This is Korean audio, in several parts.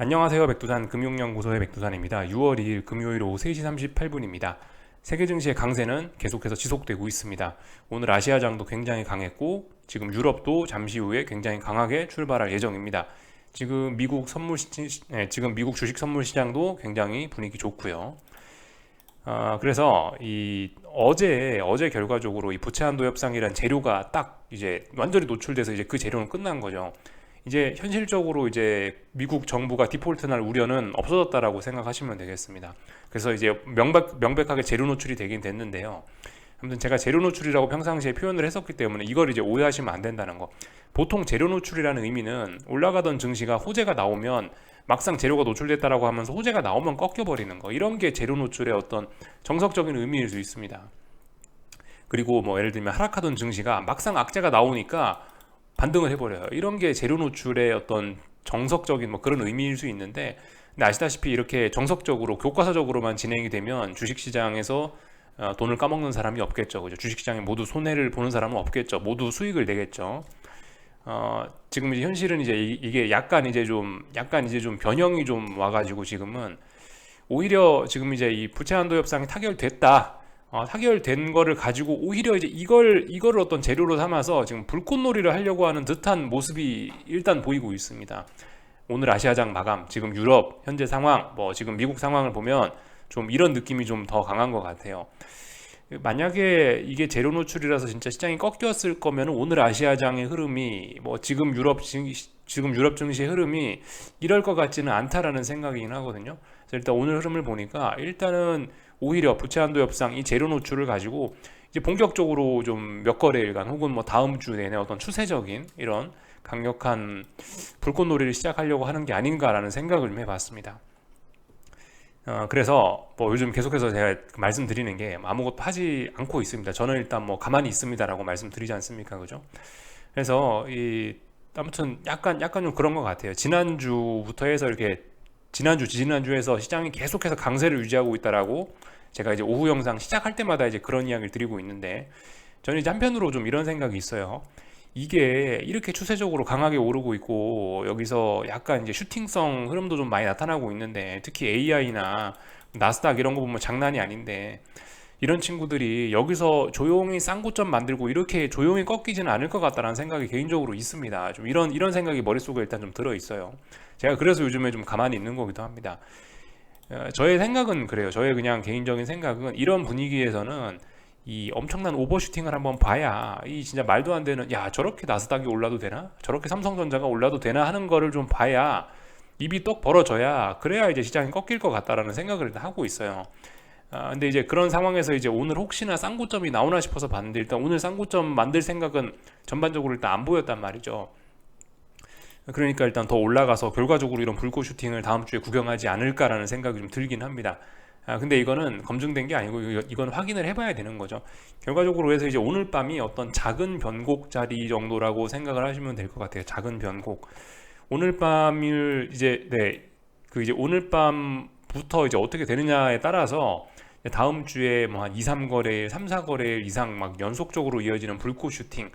안녕하세요. 백두산 금융연구소의 백두산입니다. 6월 2일 금요일 오후 3시 38분입니다. 세계 증시의 강세는 계속해서 지속되고 있습니다. 오늘 아시아장도 굉장히 강했고 지금 유럽도 잠시 후에 굉장히 강하게 출발할 예정입니다. 지금 미국 선물 시, 네, 지금 미국 주식 선물 시장도 굉장히 분위기 좋고요. 아, 그래서 이 어제 어제 결과적으로 이 부채 한도 협상이란 재료가 딱 이제 완전히 노출돼서 이제 그 재료는 끝난 거죠. 이제 현실적으로 이제 미국 정부가 디폴트 날 우려는 없어졌다라고 생각하시면 되겠습니다. 그래서 이제 명백, 명백하게 재료 노출이 되긴 됐는데요. 아무튼 제가 재료 노출이라고 평상시에 표현을 했었기 때문에 이걸 이제 오해하시면 안 된다는 거. 보통 재료 노출이라는 의미는 올라가던 증시가 호재가 나오면 막상 재료가 노출됐다라고 하면서 호재가 나오면 꺾여버리는 거. 이런 게 재료 노출의 어떤 정석적인 의미일 수 있습니다. 그리고 뭐 예를 들면 하락하던 증시가 막상 악재가 나오니까 반등을 해버려요. 이런 게 재료 노출의 어떤 정석적인 뭐 그런 의미일 수 있는데 근데 아시다시피 이렇게 정석적으로 교과서적으로만 진행이 되면 주식시장에서 어, 돈을 까먹는 사람이 없겠죠. 그죠? 주식시장에 모두 손해를 보는 사람은 없겠죠. 모두 수익을 내겠죠. 어, 지금 이제 현실은 이제 이, 게 약간 이제 좀 약간 이제 좀 변형이 좀 와가지고 지금은 오히려 지금 이제 이 부채 한도 협상이 타결됐다. 어, 타결된 거를 가지고 오히려 이제 이걸 이거를 어떤 재료로 삼아서 지금 불꽃놀이를 하려고 하는 듯한 모습이 일단 보이고 있습니다. 오늘 아시아장 마감, 지금 유럽 현재 상황, 뭐 지금 미국 상황을 보면 좀 이런 느낌이 좀 더 강한 것 같아요. 만약에 이게 재료 노출이라서 진짜 시장이 꺾였을 거면 오늘 아시아장의 흐름이 뭐 지금 유럽 지금 유럽 증시의 흐름이 이럴 것 같지는 않다라는 생각이긴 하거든요. 그래서 일단 오늘 흐름을 보니까 일단은 오히려 부채 한도 협상 이 재료 노출을 가지고 이제 본격적으로 좀 몇 거래일간 혹은 뭐 다음 주 내내 어떤 추세적인 이런 강력한 불꽃놀이를 시작하려고 하는 게 아닌가라는 생각을 좀 해봤습니다. 어, 그래서 뭐 요즘 계속해서 제가 말씀드리는 게 아무것도 하지 않고 있습니다. 저는 일단 뭐 가만히 있습니다라고 말씀드리지 않습니까, 그죠? 그래서 이 아무튼 약간 약간 좀 그런 것 같아요. 지난 주부터 해서 이렇게 지난주 지난주에서 시장이 계속해서 강세를 유지하고 있다라고 제가 이제 오후 영상 시작할 때마다 이제 그런 이야기를 드리고 있는데 저는 이제 한편으로 좀 이런 생각이 있어요. 이게 이렇게 추세적으로 강하게 오르고 있고 여기서 약간 이제 슈팅성 흐름도 좀 많이 나타나고 있는데 특히 AI나 나스닥 이런 거 보면 장난이 아닌데 이런 친구들이 여기서 조용히 쌍고점 만들고 이렇게 조용히 꺾이지는 않을 것 같다라는 생각이 개인적으로 있습니다. 좀 이런 이런 생각이 머릿속에 일단 좀 들어 있어요. 제가 그래서 요즘에 좀 가만히 있는 거기도 합니다. 어, 저의 생각은 그래요. 저의 그냥 개인적인 생각은 이런 분위기에서는 이 엄청난 오버슈팅을 한번 봐야 이 진짜 말도 안 되는 야 저렇게 나스닥이 올라도 되나 저렇게 삼성전자가 올라도 되나 하는 거를 좀 봐야 입이 떡 벌어져야 그래야 이제 시장이 꺾일 것 같다라는 생각을 하고 있어요. 아, 근데 이제 그런 상황에서 이제 오늘 혹시나 쌍고점이 나오나 싶어서 봤는데 일단 오늘 쌍고점 만들 생각은 전반적으로 일단 안 보였단 말이죠. 그러니까 일단 더 올라가서 결과적으로 이런 불꽃 슈팅을 다음 주에 구경하지 않을까라는 생각이 좀 들긴 합니다. 아, 근데 이거는 검증된 게 아니고 이건 확인을 해봐야 되는 거죠. 결과적으로 해서 이제 오늘 밤이 어떤 작은 변곡 자리 정도라고 생각을 하시면 될 것 같아요. 작은 변곡. 오늘 밤을 이제 네, 그 이제 오늘 밤부터 이제 어떻게 되느냐에 따라서 다음 주에 뭐 한 2, 3거래일, 3, 4거래일 이상 막 연속적으로 이어지는 불꽃 슈팅.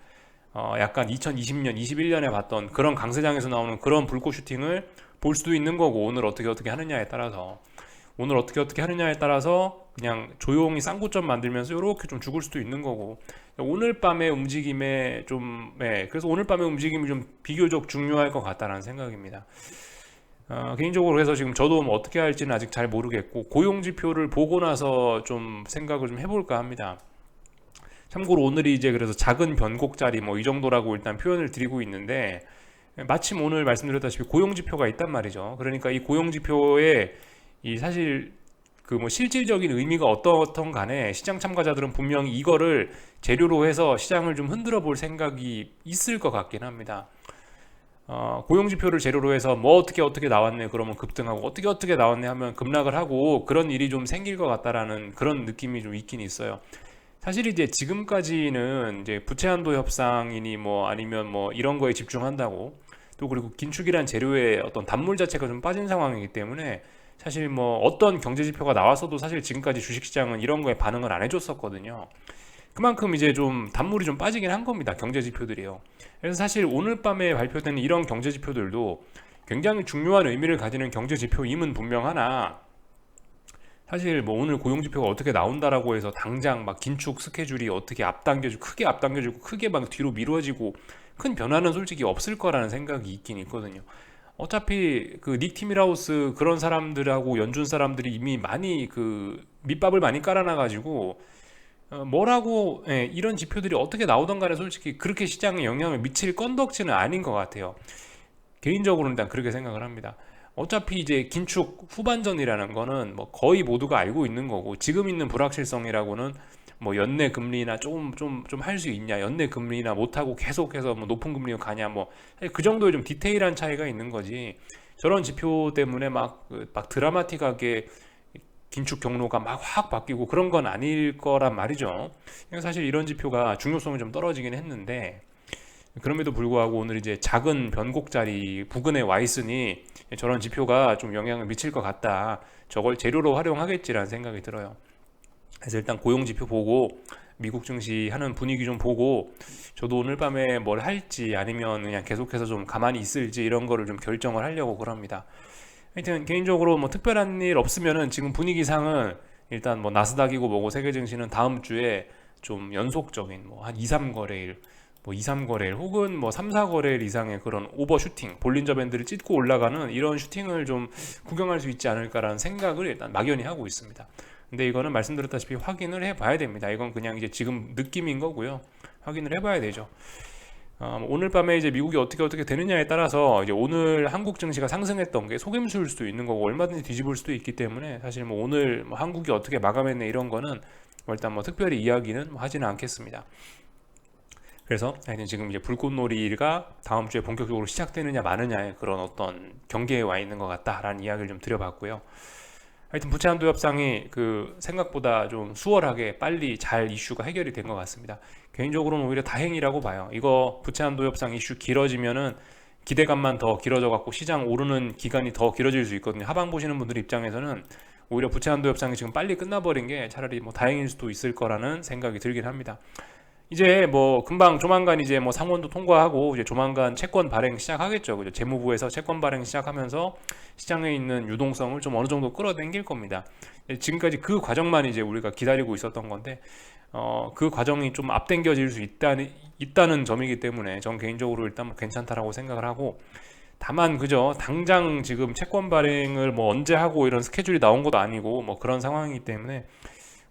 어 약간 2020년, 21년에 봤던 그런 강세장에서 나오는 그런 불꽃 슈팅을 볼 수도 있는 거고 오늘 어떻게 어떻게 하느냐에 따라서. 오늘 어떻게 어떻게 하느냐에 따라서 그냥 조용히 쌍고점 만들면서 이렇게 좀 죽을 수도 있는 거고. 오늘 밤의 움직임에 좀 네, 그래서 오늘 밤의 움직임이 좀 비교적 중요할 것 같다라는 생각입니다. 어, 개인적으로 그래서 지금 저도 뭐 어떻게 할지는 아직 잘 모르겠고 고용 지표를 보고 나서 좀 생각을 좀 해볼까 합니다. 참고로 오늘이 이제 그래서 작은 변곡자리 뭐 이 정도라고 일단 표현을 드리고 있는데 마침 오늘 말씀드렸다시피 고용 지표가 있단 말이죠. 그러니까 이 고용 지표에 이 사실 그 뭐 실질적인 의미가 어떻던 간에 시장 참가자들은 분명히 이거를 재료로 해서 시장을 좀 흔들어 볼 생각이 있을 것 같긴 합니다. 어, 고용 지표를 재료로 해서 뭐 어떻게 어떻게 나왔네 그러면 급등하고 어떻게 어떻게 나왔네 하면 급락을 하고 그런 일이 좀 생길 것 같다라는 그런 느낌이 좀 있긴 있어요. 사실 이제 지금까지는 이제 부채 한도 협상이니 뭐 아니면 뭐 이런 거에 집중한다고 또 그리고 긴축이란 재료의 어떤 단물 자체가 좀 빠진 상황이기 때문에 사실 뭐 어떤 경제 지표가 나왔어도 사실 지금까지 주식시장은 이런 거에 반응을 안 해줬었거든요. 그만큼 이제 좀 단물이 좀 빠지긴 한 겁니다. 경제 지표들이요. 그래서 사실 오늘 밤에 발표되는 이런 경제 지표들도 굉장히 중요한 의미를 가지는 경제 지표임은 분명하나 사실 뭐 오늘 고용 지표가 어떻게 나온다라고 해서 당장 막 긴축 스케줄이 어떻게 앞당겨지고 크게 앞당겨지고 크게 막 뒤로 미뤄지고 큰 변화는 솔직히 없을 거라는 생각이 있긴 있거든요. 어차피 그 닉 티미라우스 그런 사람들하고 연준 사람들이 이미 많이 그 밑밥을 많이 깔아놔 가지고 어, 뭐라고 예, 이런 지표들이 어떻게 나오던 간에 솔직히 그렇게 시장에 영향을 미칠 건덕지는 아닌 것 같아요. 개인적으로는 일단 그렇게 생각을 합니다. 어차피 이제 긴축 후반전이라는 거는 뭐 거의 모두가 알고 있는 거고 지금 있는 불확실성이라고는 뭐 연내 금리나 조금 좀 좀 할 수 있냐 연내 금리나 못 하고 계속해서 뭐 높은 금리로 가냐 뭐 그 정도의 좀 디테일한 차이가 있는 거지 저런 지표 때문에 막, 그, 막 드라마틱하게 긴축 경로가 막 확 바뀌고 그런 건 아닐 거란 말이죠. 사실 이런 지표가 중요성이 좀 떨어지긴 했는데 그럼에도 불구하고 오늘 이제 작은 변곡 자리 부근에 와 있으니 저런 지표가 좀 영향을 미칠 것 같다. 저걸 재료로 활용하겠지라는 생각이 들어요. 그래서 일단 고용 지표 보고 미국 증시 하는 분위기 좀 보고 저도 오늘 밤에 뭘 할지 아니면 그냥 계속해서 좀 가만히 있을지 이런 거를 좀 결정을 하려고 그럽니다. 하여튼 개인적으로 뭐 특별한 일 없으면은 지금 분위기상은 일단 뭐 나스닥이고 뭐고 세계 증시는 다음 주에 좀 연속적인 뭐 한 2, 3거래일 뭐 2, 3거래일 혹은 뭐 3, 4거래일 이상의 그런 오버슈팅, 볼린저 밴드를 찢고 올라가는 이런 슈팅을 좀 구경할 수 있지 않을까라는 생각을 일단 막연히 하고 있습니다. 근데 이거는 말씀드렸다시피 확인을 해봐야 됩니다. 이건 그냥 이제 지금 느낌인 거고요. 확인을 해봐야 되죠. 어, 뭐 오늘 밤에 이제 미국이 어떻게 어떻게 되느냐에 따라서 이제 오늘 한국 증시가 상승했던 게 속임수일 수도 있는 거고 얼마든지 뒤집을 수도 있기 때문에 사실 뭐 오늘 뭐 한국이 어떻게 마감했네 이런 거는 뭐 일단 뭐 특별히 이야기는 뭐 하지는 않겠습니다. 그래서 하여튼 지금 이제 불꽃놀이가 다음 주에 본격적으로 시작되느냐 마느냐의 그런 어떤 경계에 와 있는 것 같다라는 이야기를 좀 드려봤고요. 하여튼 부채 한도 협상이 그 생각보다 좀 수월하게 빨리 잘 이슈가 해결이 된 것 같습니다. 개인적으로는 오히려 다행이라고 봐요. 이거 부채 한도 협상 이슈 길어지면은 기대감만 더 길어져 갖고 시장 오르는 기간이 더 길어질 수 있거든요. 하방 보시는 분들 입장에서는 오히려 부채 한도 협상이 지금 빨리 끝나버린 게 차라리 뭐 다행일 수도 있을 거라는 생각이 들긴 합니다. 이제 뭐 금방 조만간 이제 뭐 상원도 통과하고 이제 조만간 채권 발행 시작하겠죠. 그죠? 재무부에서 채권 발행 시작하면서 시장에 있는 유동성을 좀 어느 정도 끌어당길 겁니다. 지금까지 그 과정만 이제 우리가 기다리고 있었던 건데 어, 그 과정이 좀 앞당겨질 수 있다는 있다는 점이기 때문에 전 개인적으로 일단 뭐 괜찮다라고 생각을 하고 다만 그죠 당장 지금 채권 발행을 뭐 언제 하고 이런 스케줄이 나온 것도 아니고 뭐 그런 상황이기 때문에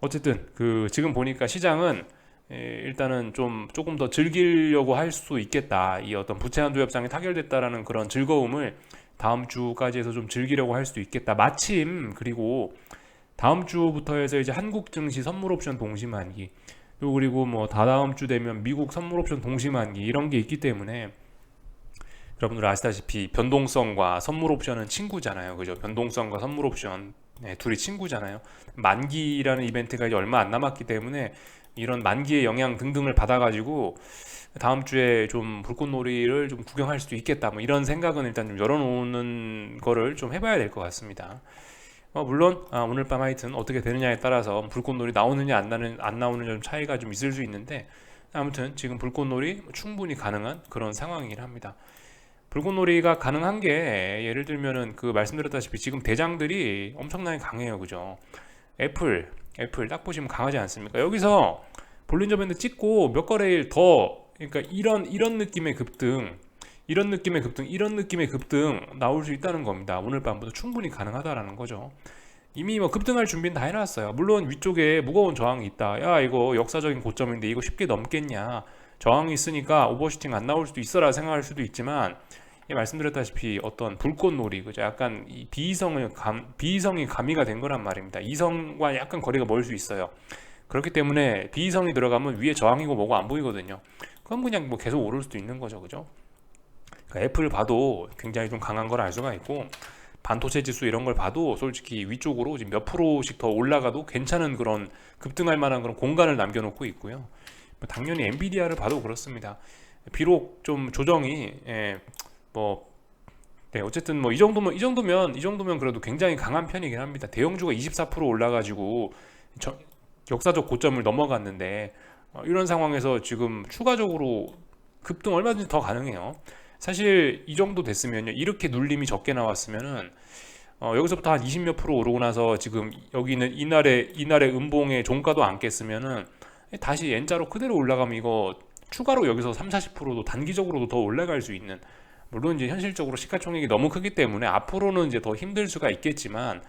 어쨌든 그 지금 보니까 시장은 예, 일단은 좀 조금 더 즐기려고 할 수 있겠다. 이 어떤 부채 한도 협상이 타결됐다라는 그런 즐거움을 다음 주까지 해서 좀 즐기려고 할 수도 있겠다. 마침 그리고 다음 주부터 해서 이제 한국 증시 선물 옵션 만기 또 그리고 뭐 다다음 주 되면 미국 선물 옵션 동시 만기 이런 게 있기 때문에 여러분들 아시다시피 변동성과 선물 옵션은 친구잖아요. 그죠? 변동성과 선물 옵션 네, 둘이 친구잖아요. 만기라는 이벤트가 이제 얼마 안 남았기 때문에 이런 만기의 영향 등등을 받아가지고 다음 주에 좀 불꽃놀이를 좀 구경할 수도 있겠다. 뭐 이런 생각은 일단 좀 열어놓는 거를 좀 해봐야 될 것 같습니다. 어, 물론 아, 오늘 밤 하여튼 어떻게 되느냐에 따라서 불꽃놀이 나오느냐 안 나는 안 나오느냐 좀 차이가 좀 있을 수 있는데 아무튼 지금 불꽃놀이 충분히 가능한 그런 상황이긴 합니다. 불꽃놀이가 가능한 게 예를 들면은 그 말씀드렸다시피 지금 대장들이 엄청나게 강해요, 그죠? 애플, 애플 딱 보시면 강하지 않습니까? 여기서 볼린저 밴드 찍고 몇 거래일 더 그러니까 이런 이런 느낌의 급등 이런 느낌의 급등 이런 느낌의 급등 나올 수 있다는 겁니다. 오늘 밤부터 충분히 가능하다라는 거죠. 이미 뭐 급등할 준비는 다 해놨어요. 물론 위쪽에 무거운 저항이 있다. 야 이거 역사적인 고점인데 이거 쉽게 넘겠냐? 저항이 있으니까 오버슈팅 안 나올 수도 있어라 생각할 수도 있지만 예, 말씀드렸다시피 어떤 불꽃놀이 그죠? 약간 이 비이성을 감, 비이성이 가미가 된 거란 말입니다. 이성과 약간 거리가 멀 수 있어요. 그렇기 때문에 비이성이 들어가면 위에 저항이고 뭐고 안 보이거든요. 그럼 그냥 뭐 계속 오를 수도 있는 거죠, 그죠? 그러니까 애플 봐도 굉장히 좀 강한 걸 알 수가 있고 반도체 지수 이런 걸 봐도 솔직히 위쪽으로 지금 몇 프로씩 더 올라가도 괜찮은 그런 급등할 만한 그런 공간을 남겨놓고 있고요. 뭐 당연히 엔비디아를 봐도 그렇습니다. 비록 좀 조정이 예, 뭐 네, 어쨌든 뭐 이 정도면 이 정도면 이 정도면 그래도 굉장히 강한 편이긴 합니다. 대형주가 24% 올라가지고 저, 역사적 고점을 넘어갔는데 어, 이런 상황에서 지금 추가적으로 급등 얼마든지 더 가능해요. 사실 이 정도 됐으면요. 이렇게 눌림이 적게 나왔으면은 어, 여기서부터 한 20몇 프로 오르고 나서 지금 여기는 이날의 이날의 음봉의 종가도 안 깼으면은 다시 N자로 그대로 올라가면 이거 추가로 여기서 3, 40%도 단기적으로도 더 올라갈 수 있는 물론 이제 현실적으로 시가총액이 너무 크기 때문에 앞으로는 이제 더 힘들 수가 있겠지만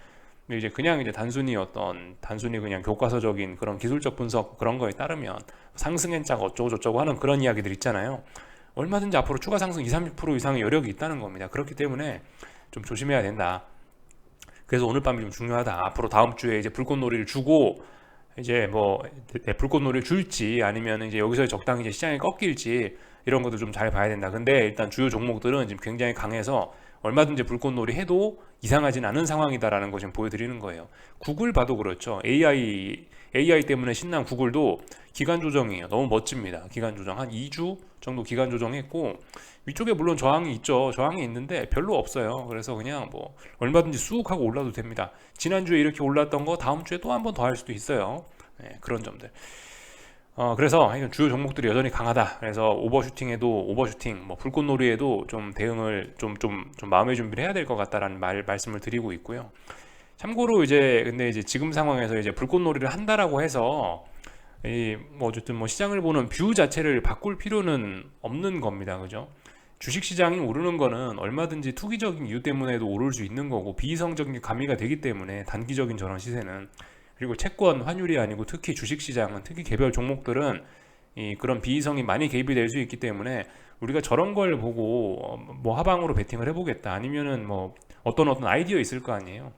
이제 그냥 이제 단순히 어떤 단순히 그냥 교과서적인 그런 기술적 분석 그런 거에 따르면 상승 N자가 어쩌고 저쩌고 하는 그런 이야기들 있잖아요. 얼마든지 앞으로 추가 상승 20, 30% 이상의 여력이 있다는 겁니다. 그렇기 때문에 좀 조심해야 된다. 그래서 오늘 밤이 좀 중요하다. 앞으로 다음 주에 이제 불꽃놀이를 주고 이제 뭐 네, 불꽃놀이를 줄지 아니면 이제 여기서 적당히 이제 시장이 꺾일지 이런 것도 좀잘 봐야 된다. 근데 일단 주요 종목들은 지금 굉장히 강해서 얼마든지 불꽃놀이 해도 이상하진 않은 상황이다라는 거 지금 보여드리는 거예요. 구글 봐도 그렇죠. AI AI 때문에 신난 구글도 기간 조정이에요. 너무 멋집니다. 기간 조정 한 2주 정도 기간 조정했고 위쪽에 물론 저항이 있죠. 저항이 있는데 별로 없어요. 그래서 그냥 뭐 얼마든지 쑥 하고 올라도 됩니다. 지난주에 이렇게 올랐던 거 다음 주에 또 한 번 더 할 수도 있어요. 네, 그런 점들. 어, 그래서 주요 종목들이 여전히 강하다. 그래서 오버슈팅에도 오버슈팅, 뭐 불꽃놀이에도 좀 대응을 좀 좀 좀 마음의 준비를 해야 될 것 같다라는 말 말씀을 드리고 있고요. 참고로 이제 근데 이제 지금 상황에서 이제 불꽃놀이를 한다라고 해서 이뭐 어쨌든 뭐 시장을 보는 뷰 자체를 바꿀 필요는 없는 겁니다. 그죠? 주식 시장이 오르는 거는 얼마든지 투기적인 이유 때문에도 오를 수 있는 거고 비이성적인 가미가 되기 때문에 단기적인 저런 시세는 그리고 채권 환율이 아니고 특히 주식 시장은 특히 개별 종목들은 이 그런 비이성이 많이 개입이 될 수 있기 때문에 우리가 저런 걸 보고 어, 뭐 하방으로 베팅을 해보겠다 아니면은 뭐 어떤 어떤 아이디어 있을 거 아니에요.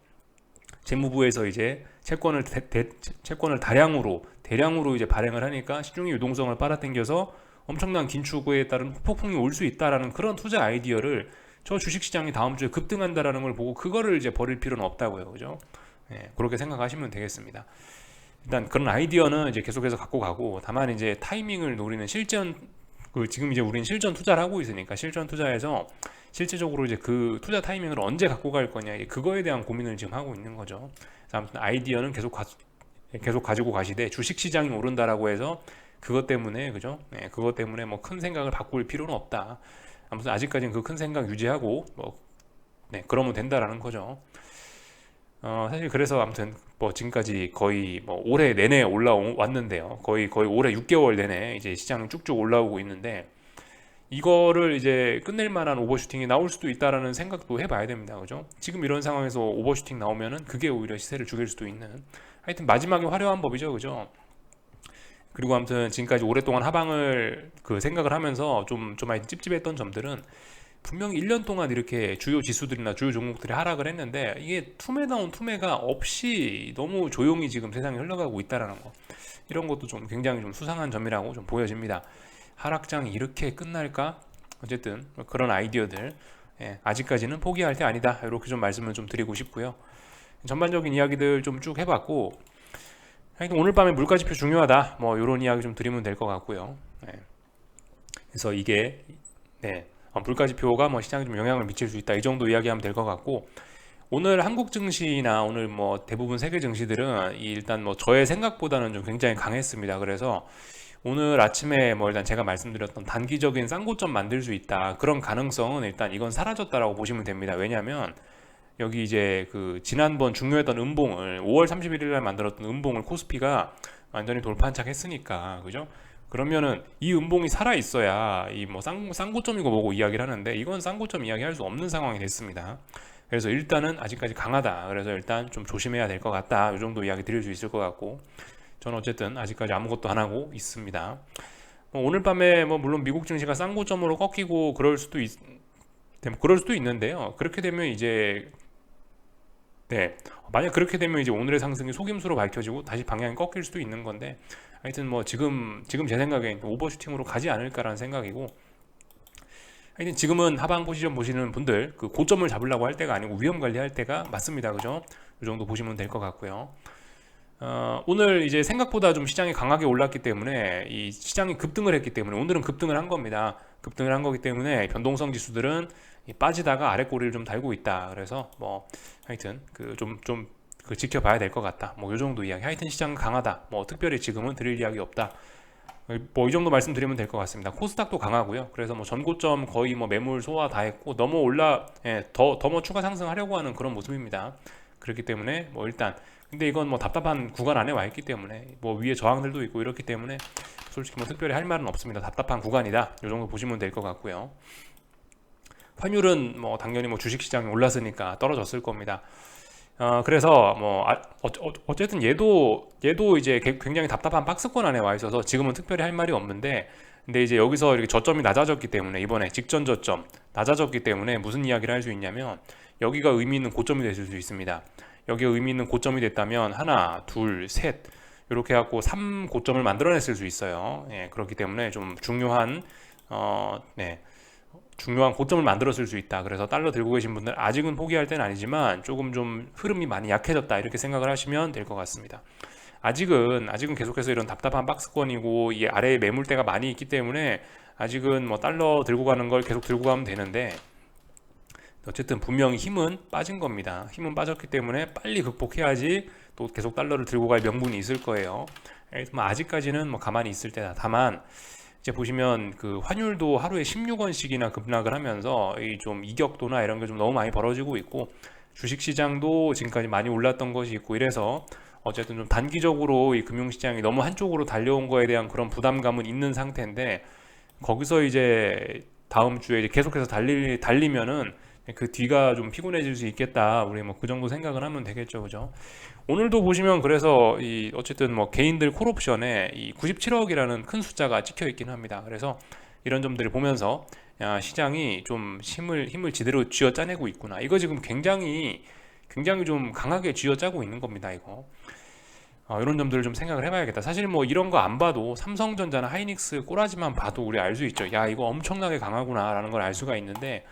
재무부에서 이제 채권을 대, 대, 채권을 다량으로 대량으로 이제 발행을 하니까 시중의 유동성을 빨아당겨서 엄청난 긴축에 따른 폭풍이 올 수 있다라는 그런 투자 아이디어를 저 주식시장이 다음 주에 급등한다라는 걸 보고 그거를 이제 버릴 필요는 없다고요, 그죠? 예, 그렇게 생각하시면 되겠습니다. 일단 그런 아이디어는 이제 계속해서 갖고 가고 다만 이제 타이밍을 노리는 실전 그 지금 이제 우리는 실전 투자를 하고 있으니까 실전 투자에서 실제적으로 이제 그 투자 타이밍을 언제 갖고 갈 거냐 그거에 대한 고민을 지금 하고 있는 거죠. 아무튼 아이디어는 계속 가, 계속 가지고 가시되 주식 시장이 오른다라고 해서 그것 때문에 그죠? 네, 그것 때문에 뭐 큰 생각을 바꿀 필요는 없다. 아무튼 아직까지는 그 큰 생각 유지하고 뭐 네, 그러면 된다라는 거죠. 어, 사실 그래서 아무튼 뭐 지금까지 거의 뭐 올해 내내 올라왔는데요. 거의 거의 올해 6개월 내내 이제 시장은 쭉쭉 올라오고 있는데 이거를 이제 끝낼 만한 오버슈팅이 나올 수도 있다라는 생각도 해봐야 됩니다. 그죠? 지금 이런 상황에서 오버슈팅 나오면은 그게 오히려 시세를 죽일 수도 있는 하여튼 마지막에 화려한 법이죠. 그죠? 그리고 아무튼 지금까지 오랫동안 하방을 그 생각을 하면서 좀, 좀 많이 찝찝했던 점들은 분명히 1년 동안 이렇게 주요 지수들이나 주요 종목들이 하락을 했는데 이게 투매다운 투매가 없이 너무 조용히 지금 세상이 흘러가고 있다라는 거 이런 것도 좀 굉장히 좀 수상한 점이라고 좀 보여집니다. 하락장이 이렇게 끝날까? 어쨌든 그런 아이디어들 예, 아직까지는 포기할 때 아니다 이렇게 좀 말씀을 좀 드리고 싶고요. 전반적인 이야기들 좀 쭉 해봤고 하여튼 오늘 밤에 물가지표 중요하다. 뭐 이런 이야기 좀 드리면 될 것 같고요. 네. 그래서 이게 네. 어, 물가지표가 뭐 시장에 좀 영향을 미칠 수 있다. 이 정도 이야기하면 될 것 같고 오늘 한국 증시나 오늘 뭐 대부분 세계 증시들은 일단 뭐 저의 생각보다는 좀 굉장히 강했습니다. 그래서 오늘 아침에 뭐 일단 제가 말씀드렸던 단기적인 쌍고점 만들 수 있다. 그런 가능성은 일단 이건 사라졌다라고 보시면 됩니다. 왜냐하면 여기 이제 그 지난번 중요했던 음봉을 5월 31일 날 만들었던 음봉을 코스피가 완전히 돌판착했으니까 그죠? 그러면은 이 음봉이 살아 있어야 이 뭐 쌍고점이고 뭐고 이야기를 하는데 이건 쌍고점 이야기할 수 없는 상황이 됐습니다. 그래서 일단은 아직까지 강하다. 그래서 일단 좀 조심해야 될 것 같다. 이 정도 이야기 드릴 수 있을 것 같고 저는 어쨌든 아직까지 아무것도 안 하고 있습니다. 뭐 오늘 밤에 뭐 물론 미국 증시가 쌍고점으로 꺾이고 그럴 수도 있, 그럴 수도 있는데요. 그렇게 되면 이제 네. 만약 그렇게 되면 이제 오늘의 상승이 속임수로 밝혀지고 다시 방향이 꺾일 수도 있는 건데 하여튼 뭐 지금 지금 제 생각엔 오버슈팅으로 가지 않을까라는 생각이고 하여튼 지금은 하방 포지션 보시는 분들 그 고점을 잡으려고 할 때가 아니고 위험 관리할 때가 맞습니다. 그죠? 이 정도 보시면 될 것 같고요. 어, 오늘 이제 생각보다 좀 시장이 강하게 올랐기 때문에 이 시장이 급등을 했기 때문에 오늘은 급등을 한 겁니다. 급등을 한 거기 때문에 변동성 지수들은 빠지다가 아래 꼬리를 좀 달고 있다. 그래서 뭐 하여튼 그 좀좀 그 지켜봐야 될 것 같다. 뭐요 정도 이야기. 하여튼 시장은 강하다. 뭐 특별히 지금은 드릴 이야기 없다. 뭐 이 정도 말씀드리면 될 것 같습니다. 코스닥도 강하고요. 그래서 뭐 전고점 거의 뭐 매물 소화 다 했고 너무 올라 예, 더더 뭐 추가 상승하려고 하는 그런 모습입니다. 그렇기 때문에 뭐 일단 근데 이건 뭐 답답한 구간 안에 와 있기 때문에 뭐 위에 저항들도 있고 이렇기 때문에 솔직히 뭐 특별히 할 말은 없습니다. 답답한 구간이다. 이 정도 보시면 될 것 같고요. 환율은 뭐 당연히 뭐 주식 시장이 올랐으니까 떨어졌을 겁니다. 어, 그래서 뭐 아, 어, 쨌든 얘도 얘도 이제 개- 굉장히 답답한 박스권 안에 와 있어서 지금은 특별히 할 말이 없는데 근데 이제 여기서 이렇게 저점이 낮아졌기 때문에 이번에 직전 저점 낮아졌기 때문에 무슨 이야기를 할 수 있냐면 여기가 의미 있는 고점이 됐을 수 있습니다. 여기가 의미 있는 고점이 됐다면 하나, 둘, 셋 이렇게 갖고 3 고점을 만들어냈을 수 있어요. 예, 그렇기 때문에 좀 중요한 어, 네. 중요한 고점을 만들었을 수 있다. 그래서 달러 들고 계신 분들 아직은 포기할 때는 아니지만 조금 좀 흐름이 많이 약해졌다. 이렇게 생각을 하시면 될 것 같습니다. 아직은 아직은 계속해서 이런 답답한 박스권이고 이 아래에 매물대가 많이 있기 때문에 아직은 뭐 달러 들고 가는 걸 계속 들고 가면 되는데 어쨌든 분명히 힘은 빠진 겁니다. 힘은 빠졌기 때문에 빨리 극복해야지 또 계속 달러를 들고 갈 명분이 있을 거예요. 뭐 아직까지는 뭐 가만히 있을 때다. 다만 이제 보시면 그 환율도 하루에 16원씩이나 급락을 하면서 이 좀 이격도나 이런 게 좀 너무 많이 벌어지고 있고 주식 시장도 지금까지 많이 올랐던 것이 있고 이래서 어쨌든 좀 단기적으로 이 금융 시장이 너무 한쪽으로 달려온 거에 대한 그런 부담감은 있는 상태인데 거기서 이제 다음 주에 이제 계속해서 달리 달리면은 그 뒤가 좀 피곤해질 수 있겠다. 우리 뭐 그 정도 생각을 하면 되겠죠, 그죠? 오늘도 보시면 그래서 이 어쨌든 뭐 개인들 콜옵션에 이 97억이라는 큰 숫자가 찍혀 있긴 합니다. 그래서 이런 점들을 보면서 야, 시장이 좀 힘을 힘을 제대로 쥐어 짜내고 있구나. 이거 지금 굉장히 굉장히 좀 강하게 쥐어 짜고 있는 겁니다. 이거. 어, 이런 점들을 좀 생각을 해봐야겠다. 사실 뭐 이런 거 안 봐도 삼성전자나 하이닉스 꼬라지만 봐도 우리 알 수 있죠. 야 이거 엄청나게 강하구나라는 걸 알 수가 있는데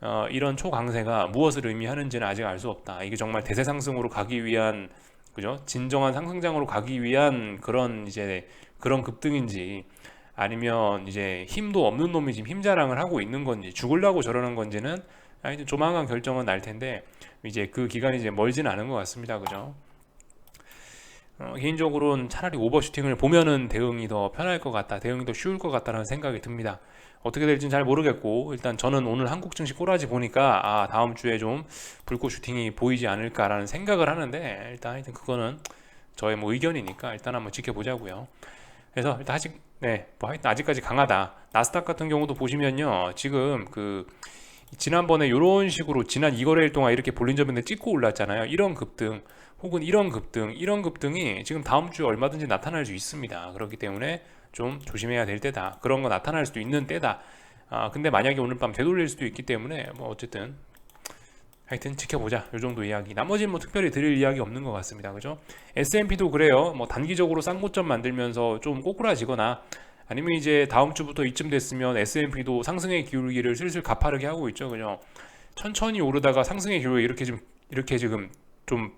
어, 이런 초강세가 무엇을 의미하는지는 아직 알 수 없다. 이게 정말 대세 상승으로 가기 위한 그죠? 진정한 상승장으로 가기 위한 그런 이제 그런 급등인지 아니면 이제 힘도 없는 놈이 지금 힘 자랑을 하고 있는 건지 죽으려고 저러는 건지는 하여튼 조만간 결정은 날 텐데 이제 그 기간이 이제 멀진 않은 것 같습니다. 그죠? 어, 개인적으로는 차라리 오버슈팅을 보면은 대응이 더 편할 것 같다, 대응이 더 쉬울 것 같다는 생각이 듭니다. 어떻게 될지는 잘 모르겠고 일단 저는 오늘 한국 증시 꼬라지 보니까 아 다음 주에 좀 불꽃 슈팅이 보이지 않을까라는 생각을 하는데 일단 하여튼 그거는 저의 뭐 의견이니까 일단 한번 지켜보자고요. 그래서 일단 아직 네뭐 하여튼 아직까지 강하다. 나스닥 같은 경우도 보시면요 지금 그 지난번에 이런 식으로 지난 2거래일 동안 이렇게 볼린저밴드 찍고 올랐잖아요. 이런 급등 혹은 이런 급등, 이런 급등이 지금 다음 주에 얼마든지 나타날 수 있습니다. 그렇기 때문에 좀 조심해야 될 때다. 그런 거 나타날 수도 있는 때다. 아, 근데 만약에 오늘 밤 되돌릴 수도 있기 때문에 뭐 어쨌든 하여튼 지켜보자. 요 정도 이야기. 나머지는 뭐 특별히 드릴 이야기 없는 것 같습니다. 그죠? S&P도 그래요. 뭐 단기적으로 쌍고점 만들면서 좀 꼬꾸라지거나 아니면 이제 다음 주부터 이쯤 됐으면 S&P도 상승의 기울기를 슬슬 가파르게 하고 있죠. 그죠? 천천히 오르다가 상승의 기울기 이렇게 좀 이렇게 지금 좀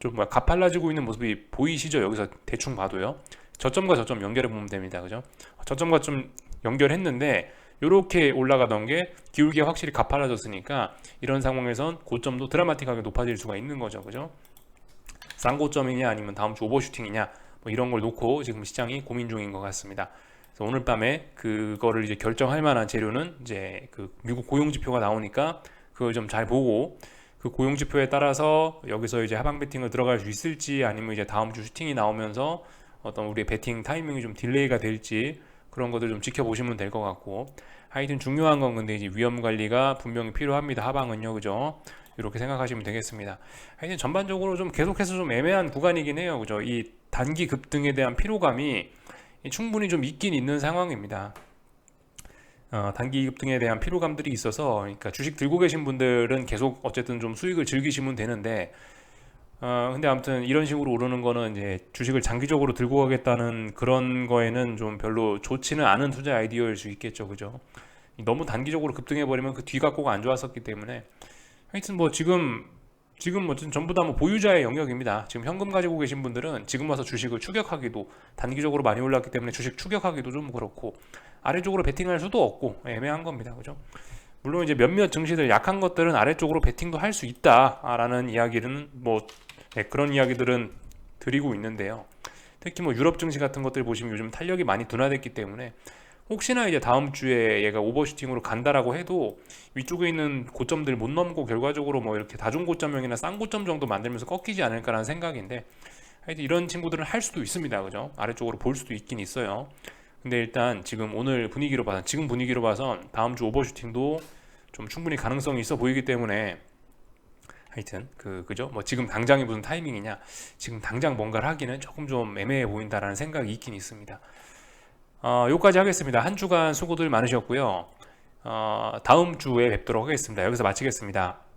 좀 가팔라지고 있는 모습이 보이시죠? 여기서 대충 봐도요. 저점과 저점 연결해 보면 됩니다. 그죠? 저점과 좀 연결했는데 이렇게 올라가던 게 기울기가 확실히 가팔라졌으니까 이런 상황에선 고점도 드라마틱하게 높아질 수가 있는 거죠. 그죠? 쌍고점이냐 아니면 다음 주 오버슈팅이냐 뭐 이런 걸 놓고 지금 시장이 고민 중인 것 같습니다. 그래서 오늘 밤에 그거를 이제 결정할 만한 재료는 이제 그 미국 고용 지표가 나오니까 그걸 좀 잘 보고 그 고용 지표에 따라서 여기서 이제 하방 베팅을 들어갈 수 있을지 아니면 이제 다음 주 슈팅이 나오면서 어떤 우리의 베팅 타이밍이 좀 딜레이가 될지 그런 것들 좀 지켜보시면 될 것 같고. 하여튼 중요한 건 근데 이제 위험 관리가 분명히 필요합니다 하방은요. 그죠? 이렇게 생각하시면 되겠습니다. 하여튼 전반적으로 좀 계속해서 좀 애매한 구간이긴 해요. 그죠? 이 단기 급등에 대한 피로감이 충분히 좀 있긴 있는 상황입니다 어, 단기 급등에 대한 피로감들이 있어서 그러니까 주식 들고 계신 분들은 계속 어쨌든 좀 수익을 즐기시면 되는데 어, 근데 아무튼 이런 식으로 오르는 거는 이제 주식을 장기적으로 들고 가겠다는 그런 거에는 좀 별로 좋지는 않은 투자 아이디어일 수 있겠죠. 그죠? 너무 단기적으로 급등해 버리면 그 뒤가 꼭 안 좋았었기 때문에 하여튼 뭐 지금 지금 뭐 전부 다 뭐 보유자의 영역입니다. 지금 현금 가지고 계신 분들은 지금 와서 주식을 추격하기도 단기적으로 많이 올랐기 때문에 주식 추격하기도 좀 그렇고 아래쪽으로 베팅할 수도 없고 애매한 겁니다. 그죠? 물론 이제 몇몇 증시들 약한 것들은 아래쪽으로 베팅도 할 수 있다라는 이야기는 뭐 네, 그런 이야기들은 드리고 있는데요. 특히 뭐 유럽 증시 같은 것들 보시면 요즘 탄력이 많이 둔화됐기 때문에 혹시나 이제 다음 주에 얘가 오버슈팅으로 간다라고 해도 위쪽에 있는 고점들 못 넘고 결과적으로 뭐 이렇게 다중 고점형이나 싼 고점 정도 만들면서 꺾이지 않을까라는 생각인데 하여튼 이런 친구들은 할 수도 있습니다. 그죠? 아래쪽으로 볼 수도 있긴 있어요. 근데 일단 지금 오늘 분위기로 봐서 지금 분위기로 봐선 다음 주 오버슈팅도 좀 충분히 가능성이 있어 보이기 때문에 하여튼 그 그죠? 뭐 지금 당장이 무슨 타이밍이냐? 지금 당장 뭔가를 하기는 조금 좀 애매해 보인다라는 생각이 있긴 있습니다. 어, 여기까지 하겠습니다. 한 주간 수고들 많으셨고요. 어, 다음 주에 뵙도록 하겠습니다. 여기서 마치겠습니다.